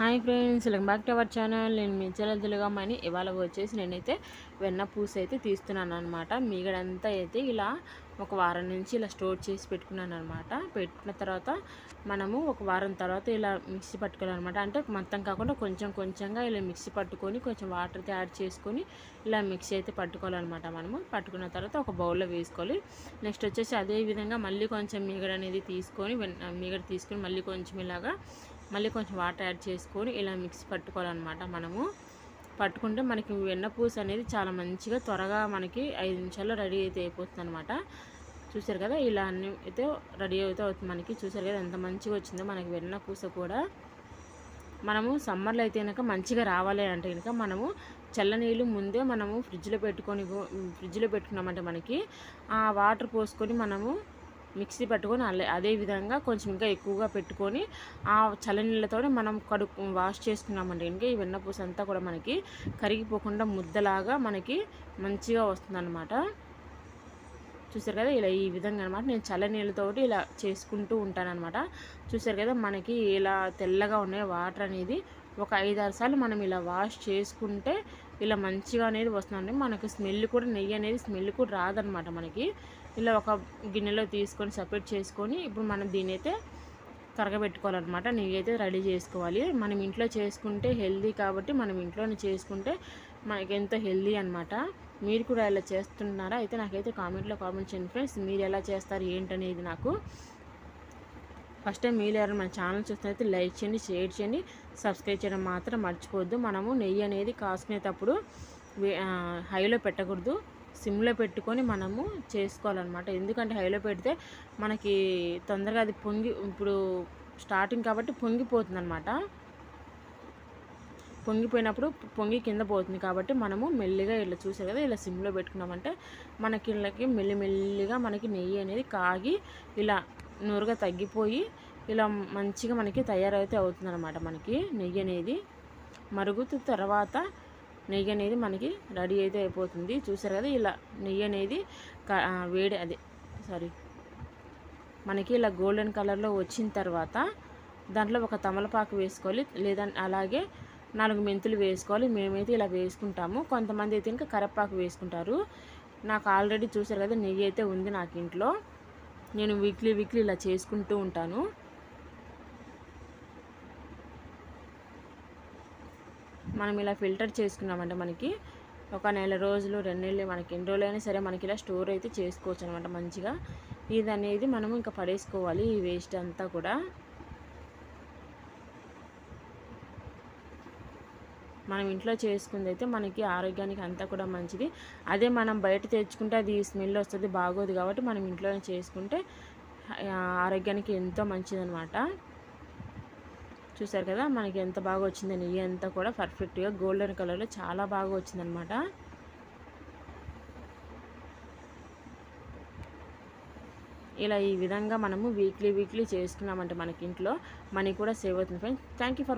Hi friends welcome back to our channel. నేను మీ చెల్లెలుగామని ఇవాళ వచ్చేసి నేనైతే వెన్న పూస అయితే తీస్తున్నాను అనమాట మీగడంతా అయితే ఇలా ఒక వారం నుంచి ఇలా స్టోర్ చేసి పెట్టుకున్నాను అనమాట పెట్టుకున్న తర్వాత మనము ఒక వారం తర్వాత ఇలా మిక్సీ పట్టుకోవాలన్నమాట అంటే మొత్తం కాకుండా కొంచెం కొంచెంగా ఇలా మిక్సీ పట్టుకొని కొంచెం వాటర్తో యాడ్ చేసుకొని ఇలా మిక్సీ అయితే పట్టుకోవాలన్నమాట మనము. పట్టుకున్న తర్వాత ఒక బౌల్లో వేసుకోవాలి. నెక్స్ట్ వచ్చేసి అదే విధంగా మళ్ళీ కొంచెం మీగడ అనేది తీసుకొని మీగడ తీసుకొని మళ్ళీ కొంచెం ఇలాగా మళ్ళీ కొంచెం వాటర్ యాడ్ చేసుకొని ఇలా మిక్సీ పట్టుకోవాలన్నమాట మనము. పట్టుకుంటే మనకి వెన్నపూస అనేది చాలా మంచిగా త్వరగా మనకి ఐదు నిమిషాల్లో రెడీ అయితే అయిపోతుంది అనమాట చూసారు కదా ఇలా అన్ని అయితే రెడీ అయితే అవుతుంది మనకి. చూసారు కదా ఎంత మంచిగా వచ్చిందో మనకి వెన్న పూస కూడా. మనము సమ్మర్లో అయితే కనుక మంచిగా రావాలి అంటే కనుక మనము చల్లనీళ్ళు ముందే మనము ఫ్రిడ్జ్లో పెట్టుకొని ఫ్రిడ్జ్లో పెట్టుకున్నామంటే మనకి ఆ వాటర్ పోసుకొని మనము మిక్సీ పట్టుకొని అదే విధంగా కొంచెం ఇంకా ఎక్కువగా పెట్టుకొని ఆ చల్లనీళ్ళతోనే మనం కడుక్కు వాష్ చేసుకున్నామంటే ఇంకా ఈ వెన్నపూస అంతా కూడా మనకి కరిగిపోకుండా ముద్దలాగా మనకి మంచిగా వస్తుందన్నమాట. చూసారు కదా ఇలా ఈ విధంగా అనమాట నేను చల్లనీళ్ళతో ఇలా చేసుకుంటూ ఉంటానన్నమాట. చూసారు కదా మనకి ఇలా తెల్లగా ఉన్నాయి. వాటర్ అనేది ఒక ఐదారు సార్లు మనం ఇలా వాష్ చేసుకుంటే ఇలా మంచిగా అనేది వస్తుందండి. మనకు స్మెల్ కూడా నెయ్యి అనేది స్మెల్ కూడా రాదనమాట మనకి. ఇలా ఒక గిన్నెలో తీసుకొని సపరేట్ చేసుకొని ఇప్పుడు మనం దీని అయితే కరగబెట్టుకోవాలన్నమాట నెయ్యి అయితే రెడీ చేసుకోవాలి. మనం ఇంట్లో చేసుకుంటే హెల్దీ కాబట్టి మనం ఇంట్లోనే చేసుకుంటే మనకి ఎంతో హెల్దీ అనమాట. మీరు కూడా ఇలా చేస్తున్నారా? అయితే నాకైతే కామెంట్లో కామెంట్ చేయండి ఫ్రెండ్స్. మీరు ఎలా చేస్తారు? ఏంటనేది నాకు ఫస్ట్ టైం మీరు ఎవరైనా మన ఛానల్ చూస్తున్నైతే లైక్ చేయండి షేర్ చేయండి సబ్స్క్రైబ్ చేయడం మాత్రం మర్చిపోవద్దు. మనము నెయ్యి అనేది కాసుకునేటప్పుడు హైలో పెట్టకూడదు. సిమ్లో పెట్టుకొని మనము చేసుకోవాలన్నమాట. ఎందుకంటే హైలో పెడితే మనకి తొందరగా అది పొంగి ఇప్పుడు స్టార్టింగ్ కాబట్టి పొంగిపోతుంది అనమాట పొంగిపోయినప్పుడు పొంగి కింద పోతుంది కాబట్టి మనము మెల్లిగా ఇలా చూసారు కదా ఇలా సిమ్లో పెట్టుకున్నామంటే మనకి ఇళ్ళకి మెల్లి మెల్లిగా మనకి నెయ్యి అనేది కాగి ఇలా నూరుగా తగ్గిపోయి ఇలా మంచిగా మనకి తయారైతే అవుతుందన్నమాట మనకి నెయ్యి అనేది. మరుగుతు తర్వాత నెయ్యి అనేది మనకి రెడీ అయితే అయిపోతుంది. చూసారు కదా ఇలా నెయ్యి అనేది వేడి అదే సారీ మనకి ఇలా గోల్డెన్ కలర్లో వచ్చిన తర్వాత దాంట్లో ఒక తమలపాకు వేసుకోవాలి. లేదా అలాగే నాలుగు మెంతులు వేసుకోవాలి. మేమైతే ఇలా వేసుకుంటాము. కొంతమంది అయితే ఇంకా కరపాకు వేసుకుంటారు. నాకు ఆల్రెడీ చూసారు కదా నెయ్యి అయితే ఉంది నాకు ఇంట్లో నేను వీక్లీ వీక్లీ ఇలా చేసుకుంటూ ఉంటాను. మనం ఇలా ఫిల్టర్ చేసుకున్నామంటే మనకి ఒక నెల రోజులు రెండు నెలలు మనకి ఎన్ని రోజులైనా సరే మనకి ఇలా స్టోర్ అయితే చేసుకోవచ్చు అనమాట మంచిగా. ఇది అనేది మనం ఇంకా పడేసుకోవాలి ఈ వేస్ట్ అంతా కూడా. మనం ఇంట్లో చేసుకుంది అయితే మనకి ఆరోగ్యానికి అంతా కూడా మంచిది. అదే మనం బయట తెచ్చుకుంటే అది స్మెల్ వస్తుంది బాగోదు కాబట్టి మనం ఇంట్లోనే చేసుకుంటే ఆరోగ్యానికి ఎంతో మంచిదనమాట చూసారు కదా మనకి ఎంత బాగా వచ్చింది నెయ్యి అంతా కూడా పర్ఫెక్ట్గా గోల్డెన్ కలర్లో చాలా బాగా వచ్చిందనమాట ఇలా ఈ విధంగా మనము వీక్లీ వీక్లీ చేసుకున్నామంటే మనకి ఇంట్లో మనీ కూడా సేవ్ అవుతుంది. Friends thank for